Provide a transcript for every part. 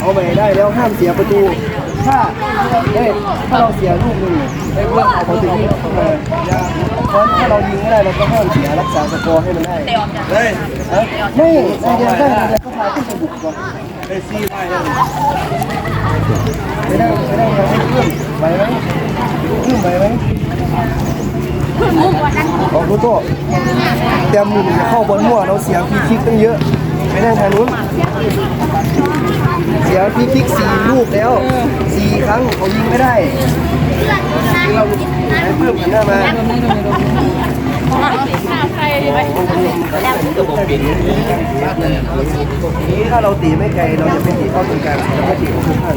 เอาไปได้แล้วห้ามเสียประตู ถ้าเอ้ยถ้าเราเสียลูกหนึ่งไอ้เพื่อนเขาถึงที่เข้ามาเพราะถ้าเรายิงไม่ได้เราก็ห้ามเสียรักษาสกอร์ให้มันได้เตะออกจากเฮ้ยฮะไม่ในเดือนได้ในเดือนก็พาขึ้นไปบุกก่อนไอ้ซีได้แล้วไม่ได้ไม่ได้ยังให้ขึ้นไหวไหมขึ้นไหวไหมของโตโต้เตรียมมุมจะเข้าบอลมั่วเราเสียฟรีคิกตั้งเยอะ ไปนั่งทางนู้นเสียฟรีคิกสี่ลูกแล้วสี่ครั้งเขายิงไม่ได้ที่เราเพิ่มหันหน้ามาใครไปนี้ถ้าเราตีไม่ไกลเราจะไปตีเข้าตรงกลางแล้วก็ตีเข้าข้าง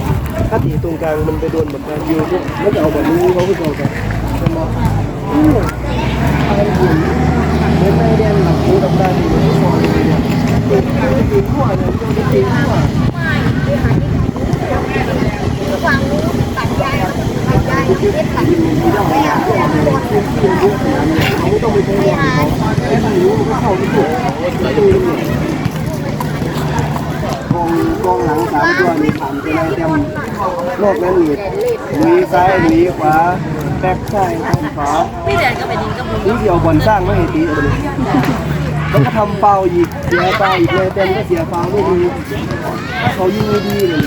ถ้าตีตรงกลางมันไปโดนแบบยูทุกแล้วจะเอาแบบนี้เขาก็จะเอากันใช่ไหมออะไรอยู่ไม่ไม่เรียนหลักรู้กับการตีฟุตบอลเลยเนี่ยตี ตีขั้วเนี่ยมันจะตีขั้วความรู้ตัดยายตัดยายเล็บตัดไม่อยากเรียนตัวเขาไม่ต้องไปใช้เงินเขาไอ้ที่รู้มันก็เข้าทุกจุดประตูเนี่ยกองกองหลังสามตัวมีผ่านไปแล้วเต็มนอกนั้นมีมีซ้ายมีขวาแบ็คซ้ายแบ็คขวาพี่แดนก็ไปยิงกับมึงนี่เดียวบอลสร้างไม่ให้ตีเลย แล้วก็ทำเปล่าอีกเสียเปล่าอีกเลยเต็มก็เสียเปล่าลูกนี้เขายิงไม่ดีเลย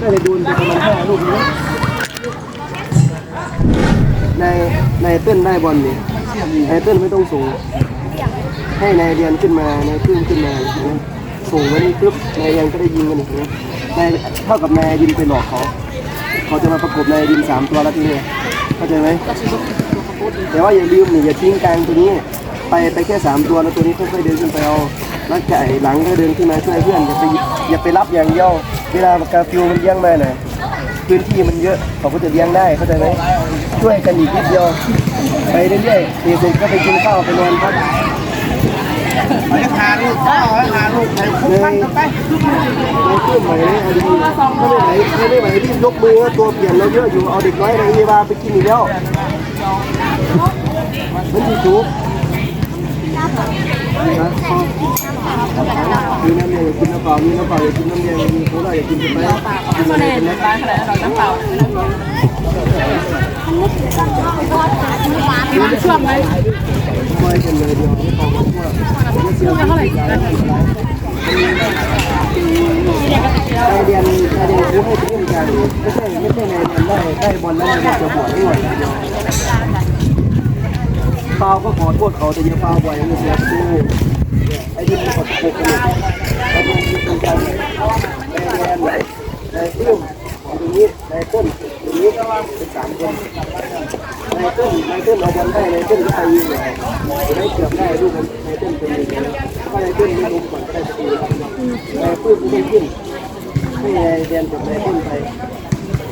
ก็เลยโดนไปประมาณห้าลูกนี้ในในเต้นได้บอลนี่ในเต้นไม่ต้องส่ง ให้นายเรียนขึ้นมานายขึ้นขึ้นมาส่งมานี่ปุ๊บนายเรียนก็ได้ยิงกันอีกนะนายเท่ากับนายยินไปหลอกเขาเขาจะมาประกบนายยินสามตัวแล้วทีนี้เข้าใจไหมแต่ว่าอย่าลืมนี่อย่าทิ้งกลางตัวนี้ ไปไปแค่สามตัวแล้วตัวนี้ค่อยๆเดินขึ้นไปเอาแล้วไก่หลังก็เดินขึ้นมาช่วยเพื่อนอย่าไปอย่าไปรับอย่างเดียวเวลากาฟิวมันเลี้ยงมาน่ะพื้นที่มันเยอะเขาก็จะเลี้ยงได้เข้าใจไหมช่วยกันอีกนิดเดียวไปเรื่อยๆเด็กๆก็ไปกินข้าวไปนอนพักไปหาลูกพ่อหาลูกไหนคุ้มกันกันไปเครื่องไหนเอาดีถ้าไม่ไหวถ้าไม่ไหวที่ยกมือว่าตัวเปลี่ยนเราเยอะอยู่เอาเด็กน้อยในเอวาไปกินอีกแล้วมันถูกถู กมีน้ำเย็นกินน้ำเปล่ามีน้ำเปล่าอยากกินน้ำเย็นมีโค้กอยากกินใช่ไหมกินอะไรกันนะร้านอะไรเราน้ำเปล่าช่วงไหมไม่กันเลยเดียวไม่พอเพราะว่าไม่เสียเท่าไหร่ไอเดียนไอเดียนรู้ให้เป็นเรื่องการไม่ใช่ไม่ใช่ในเดียนได้ได้บอลแล้วจะบวชด้วย ฟาก็ขอโทษเขาแต่อย่าฟาวบ่อยมันเสียตู้ไอ้ที่มันกดปกกันไอ้ที่เป็นการในเรียนในเรื่องตรงนี้ในต้นตรงนี้เป็นสามคนในต้นในต้นเอาบอลได้ในต้นก็ไปยิงเลยได้เกือบได้ลูกในต้นเป็นยังไงถ้าในต้นไม่ลงก่อนก็ได้ประตูในปื้มไม่ขึ้นให้ในเรียนกับในต้นไป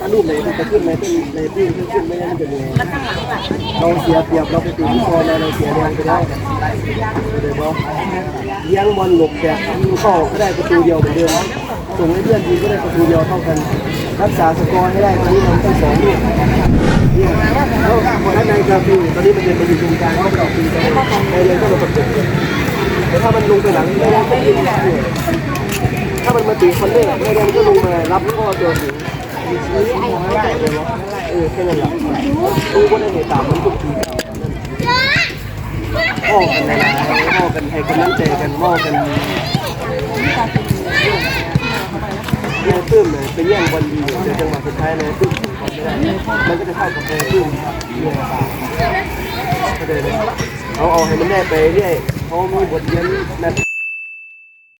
ถ้าลูกไหนมันจะขึ้นในต้นในปื้มขึ้นไม่ได้มันจะเหนื่อยเราเสียเปรียบเราไปตีคอเราเสียแรงไปได้เดี๋ยวบอกเลี้ยงบอลหลบแบบเข้าก็ได้ประตูเดียวเหมือนเดิมส่งให้เพื่อนยิงก็ได้ประตูเดียวเท่ากันรักษาสกอร์ให้ได้ตอนนี้มันต้องสองลูกเนี่ยแล้วพอด้านในกาฟิวตอนนี้มันจะมาอยู่ตรงกลางก็กราฟิวไปในเลยก็มาประกบแต่ถ้ามันลงไปหลังไม่ได้ก็ยิงเนี่ยถ้ามันมาตีคอนเนอร์ไม่ได้มันก็ลงมารับข้อตัวถึง เลยวะเออแค่นั้นแหละดูว่าในเหตุตามมันก็ถือพ่อกันนะพ่อกันให้กำลังใจกันพ่อกันนายตื้มเลยไปแย่งบอลดีเดี๋ยวจังหวะสุดท้ายนายตื้มไม่ได้มันก็จะเข้ากับนายตื้มเรื่องต่างเข้าใหมเอาเอาให้มันแน่ไปเรื่อยเขามีบทเรียนนาที